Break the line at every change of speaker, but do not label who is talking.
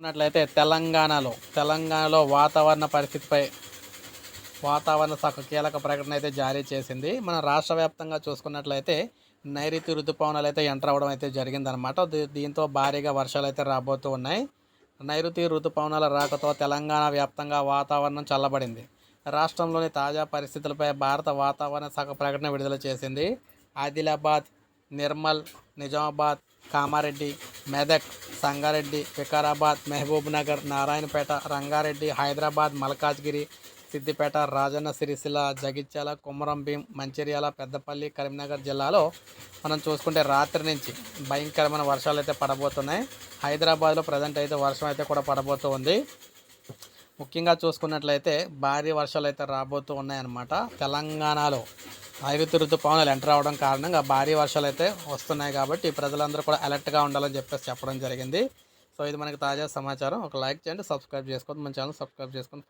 ఉన్నట్లయితే తెలంగాణలో తెలంగాణలో వాతావరణ పరిస్థితిపై వాతావరణ శాఖ కీలక ప్రకటన అయితే జారీ చేసింది. మన రాష్ట్ర వ్యాప్తంగా చూసుకున్నట్లయితే నైరుతి ఋతుపవనాలు అయితే ఎంటర్ అవ్వడం అయితే జరిగిందనమాట దీంతో భారీగా వర్షాలు అయితే రాబోతూ ఉన్నాయి. నైరుతి ఋతుపవనాల రాకతో తెలంగాణ వ్యాప్తంగా వాతావరణం చల్లబడింది. రాష్ట్రంలోని తాజా పరిస్థితులపై భారత వాతావరణ శాఖ ప్రకటన విడుదల చేసింది. ఆదిలాబాద్ నిర్మల్ నిజామాబాద్ కామారెడ్డి మెదక్ సంగారెడ్డి వికారాబాద్ మహబూబ్ నగర్ నారాయణపేట రంగారెడ్డి హైదరాబాద్ మల్కాజ్గిరి సిద్దిపేట రాజన్న సిరిసిల్ల జగిత్యాల కుమరం భీం మంచిర్యాల పెద్దపల్లి కరీంనగర్ జిల్లాలో మనం చూసుకుంటే రాత్రి నుంచి భయంకరమైన వర్షాలు అయితే పడబోతున్నాయి. హైదరాబాద్లో ప్రజెంట్ అయితే వర్షం అయితే కూడా పడబోతూ ఉంది. ముఖ్యంగా చూసుకున్నట్లయితే భారీ వర్షాలు అయితే రాబోతూ ఉన్నాయన్నమాట. తెలంగాణలో నైరుతి ఋతుపవనాలు ఎంటర్ అవడం కారణంగా భారీ వర్షాలు అయితే వస్తున్నాయి కాబట్టి ప్రజలందరూ కూడా అలర్ట్గా ఉండాలని చెప్పేసి చెప్పడం జరిగింది. సో ఇది మనకి తాజా సమాచారం. ఒక లైక్ చేయండి సబ్స్క్రైబ్ చేసుకోండి మన ఛానల్ సబ్స్క్రైబ్ చేసుకొని